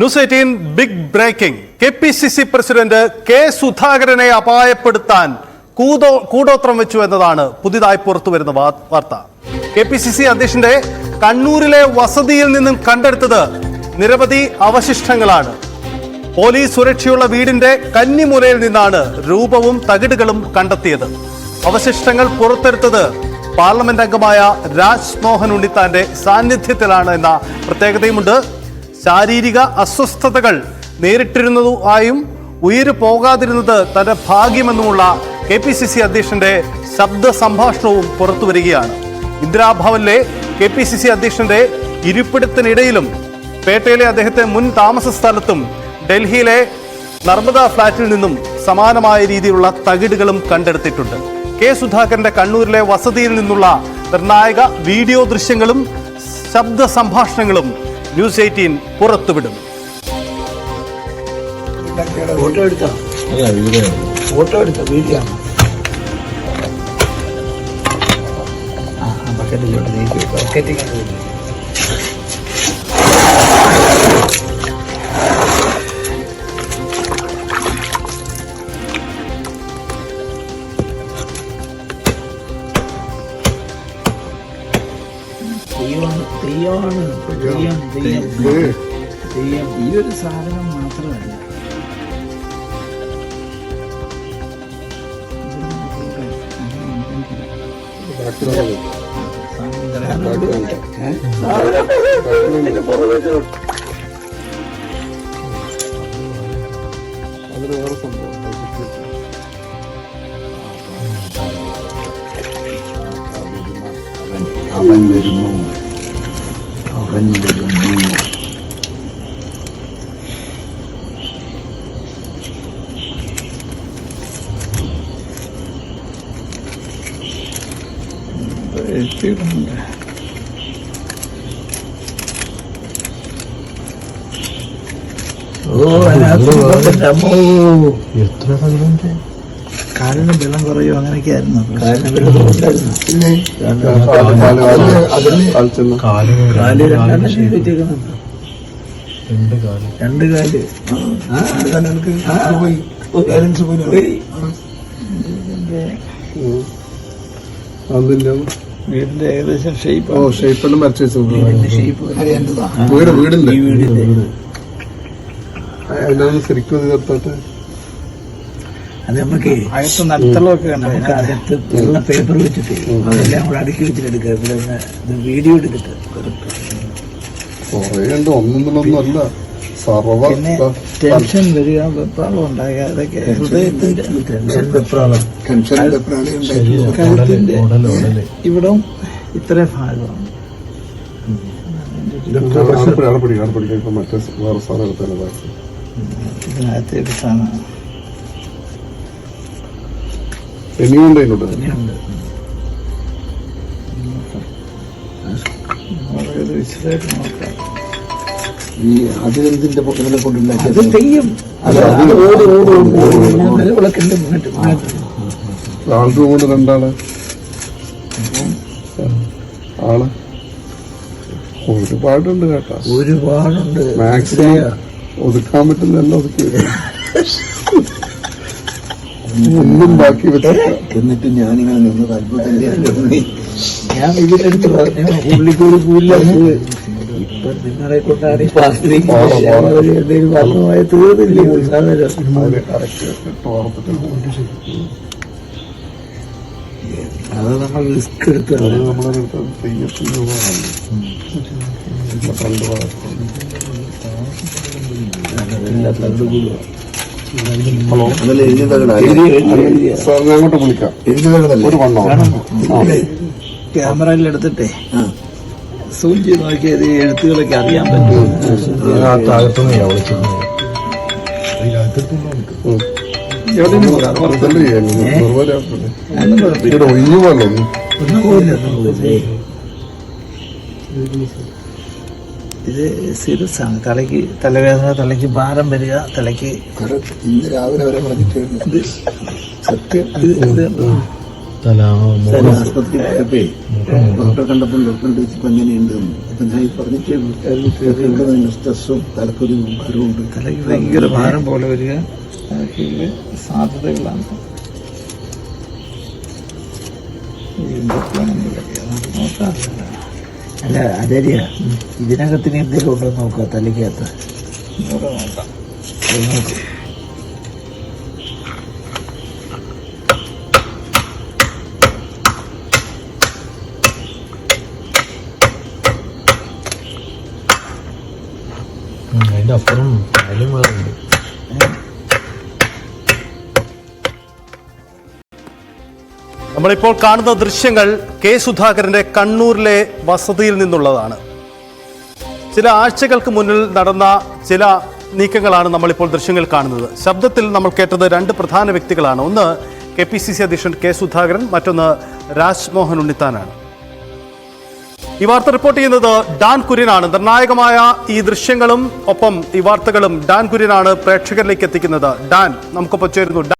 News eighteen big breaking. K P C C president K സുധാകരനെ അപായപ്പെടുത്താൻ കൂതോ കൂടോത്രം വെച്ചു എന്നതാണ് പുതിയതായി പുറത്തു വരുന്ന വാർത്ത. കെ പി സി സി അധ്യക്ഷന്റെ കണ്ണൂരിലെ വസതിയിൽ നിന്നും കണ്ടെടുത്തത് നിരവധി അവശിഷ്ടങ്ങളാണ്. പോലീസ് സുരക്ഷയുള്ള വീടിന്റെ കന്നിമൂലയിൽ നിന്നാണ് രൂപവും തകിടുകളും കണ്ടെത്തിയത്. അവശിഷ്ടങ്ങൾ പുറത്തെടുത്തത് പാർലമെന്റ് അംഗമായ രാജ്മോഹൻ ഉണ്ണിത്താന്റെ സാന്നിധ്യത്തിലാണ് എന്ന പ്രത്യേകതയുമുണ്ട് ശാരീരിക അസ്വസ്ഥതകൾ നേരിട്ടിരുന്നതായും ഉയിര് പോകാതിരുന്നത് തന്റെ ഭാഗ്യമെന്നുമുള്ള കെ പി സി സി അധ്യക്ഷന്റെ ശബ്ദ സംഭാഷണവും പുറത്തു വരികയാണ്. ഇന്ദിരാഭവനിലെ കെ പി സി സി അധ്യക്ഷന്റെ ഇരിപ്പിടത്തിനിടയിലും പേട്ടയിലെ അദ്ദേഹത്തെ മുൻ താമസ സ്ഥലത്തും ഡൽഹിയിലെ നർമ്മദ ഫ്ളാറ്റിൽ നിന്നും സമാനമായ രീതിയിലുള്ള തകിടുകളും കണ്ടെടുത്തിട്ടുണ്ട്. കെ സുധാകരന്റെ കണ്ണൂരിലെ വസതിയിൽ നിന്നുള്ള നിർണായക വീഡിയോ ദൃശ്യങ്ങളും ശബ്ദ സംഭാഷണങ്ങളും ന്യൂസ് എയ്റ്റീൻ പുറത്തുവിടും ഫോട്ടോ എടുത്തോ? ഫോട്ടോ എടുത്തോ? വീഡിയോ ബക്കറ്റിലോട്ട് നീക്കി ബക്കറ്റിൽ തെയ്യമാണ് തെയ്യമാണ് തെയ്യം തെയ്യം തെയ്യം ഈ ഒരു സാധനം മാത്രമല്ല. അവൻ വരുന്നു. horrendo dominio. Vergogna. Oh, era tutto per l'amore. Io trovo il vento. കാലിന് വെള്ളം കുറയോ അങ്ങനെയൊക്കെ ആയിരുന്നു. കാലിന് വെള്ളം ഉണ്ടായിരുന്നു കാൽ രണ്ടെണ്ണം രണ്ട് കാലം. രണ്ട് വീടിന്റെ ഏകദേശം ഷേപ്പ് ഓ ഷേപ്പെല്ലാം എല്ലാം വീടിന്റെ ഷേപ്പ് വീട് വീടിന്റെ അതിനൊന്ന് ശരിക്കും ഇത് ചേർത്തോട്ട് അത് നമുക്ക് അകത്ത് ഉള്ള പേപ്പർ വെച്ചിട്ട് അതെല്ലാം കൂടെ അടുക്കി വെച്ചിട്ട് എടുക്കുക. ഇത് വീഡിയോ ഒന്നൊന്നിലൊന്നും അല്ല. സർവ പിന്നെ ടെൻഷൻ വരിക വെപ്രാളം ഉണ്ടാകുക അതൊക്കെ ഹൃദയത്തിന്റെ ടെൻഷൻ വെപ്രാളം. കഴുത്തിന്റെ ഇവിടം ഇത്ര ഭാഗമാണ്. മറ്റേ വേറെ സാധനം. ഇതിനകത്ത് ഇനിയുണ്ട് വളരെ വിശദമായിട്ട് നോക്കാം ഈ അതിലെന്തിന്റെ ഇതിനെ കൊണ്ടുണ്ടാക്കി അത് കൊണ്ട് രണ്ടാൾ. ആൾ. ഒരുപാടുണ്ട് കേട്ടാ. ഒരുപാടുണ്ട്. മാക്സിമം ഒതുക്കാൻ പറ്റുന്നല്ല ഒതുക്കി. ഒന്നും ബാക്കി വെച്ചില്ല എന്നിട്ട് ഞാനിങ്ങനെ നിന്നത് അത്ഭുതം ഞാൻ പുള്ളിക്കൊരു ഇപ്പൊ നിങ്ങളെ കൊണ്ടാണ് ഈ പാർട്ടി എന്തെങ്കിലും തീർന്നില്ലേ? അത് നമ്മൾ റിസ്ക് ഹലോ സാർ ഞാൻ അങ്ങോട്ട് വിളിക്കാം. ഒരു വണ്ണോ? ക്യാമറയിൽ എടുത്തിട്ടേ സൂം ചെയ്ത് നോക്കിയത് എഴുത്തുകളൊക്കെ അറിയാൻ പറ്റും. ഒഴിഞ്ഞു പോലോ ഒന്നും കൂടുതലേ ഒന്നും പോയില്ല ഇത് സീരിയസ് ആണ് തലയ്ക്ക് തലവേദന തലയ്ക്ക് ഭാരം വരിക തലയ്ക്ക് ഇന്ന് രാവിലെ വരെ പറഞ്ഞിട്ടുണ്ട് ഇത് സത്യം ഇത് ഇത് സ്ഥലം ആസ്പത്രി പോയപ്പേ ഡോക്ടറെ കണ്ടപ്പോൾ ഡോക്ടർ ചോദിച്ചപ്പോ എങ്ങനെയുണ്ട് അപ്പൊ ഞാൻ ഈ പറഞ്ഞിട്ട് സ്ട്രെസ്സും തലക്കൊരു ഭാരവും ഉണ്ട് തലയ്ക്ക് ഭയങ്കര ഭാരം പോലെ വരിക. സാധ്യതകളാണ്. അല്ല അതരിയ ഇതിനകത്തിന് എന്തെങ്കിലും ഉണ്ടോ നോക്കാം തലയ്ക്കകത്ത് നോക്കാം. അതിന്റെ അപ്പുറം കാര്യം വേറെ നമ്മളിപ്പോൾ കാണുന്ന ദൃശ്യങ്ങൾ കെ സുധാകരന്റെ കണ്ണൂരിലെ വസതിയിൽ നിന്നുള്ളതാണ്. ചില ആഴ്ചകൾക്ക് മുന്നിൽ നടന്ന ചില നീക്കങ്ങളാണ് നമ്മളിപ്പോൾ ദൃശ്യങ്ങൾ കാണുന്നത്. ശബ്ദത്തിൽ നമ്മൾ കേട്ടത് രണ്ട് പ്രധാന വ്യക്തികളാണ്. ഒന്ന് കെ പി സി സി അധ്യക്ഷൻ കെ സുധാകരൻ മറ്റൊന്ന് രാജ്മോഹൻ ഉണ്ണിത്താനാണ്. ഈ വാർത്ത റിപ്പോർട്ട് ചെയ്യുന്നത് ഡാൻ കുര്യനാണ്. നിർണായകമായ ഈ ദൃശ്യങ്ങളും ഒപ്പം ഈ വാർത്തകളും ഡാൻ കുര്യനാണ് പ്രേക്ഷകരിലേക്ക് എത്തിക്കുന്നത്. ഡാൻ നമുക്കൊപ്പം ചേരുന്നു.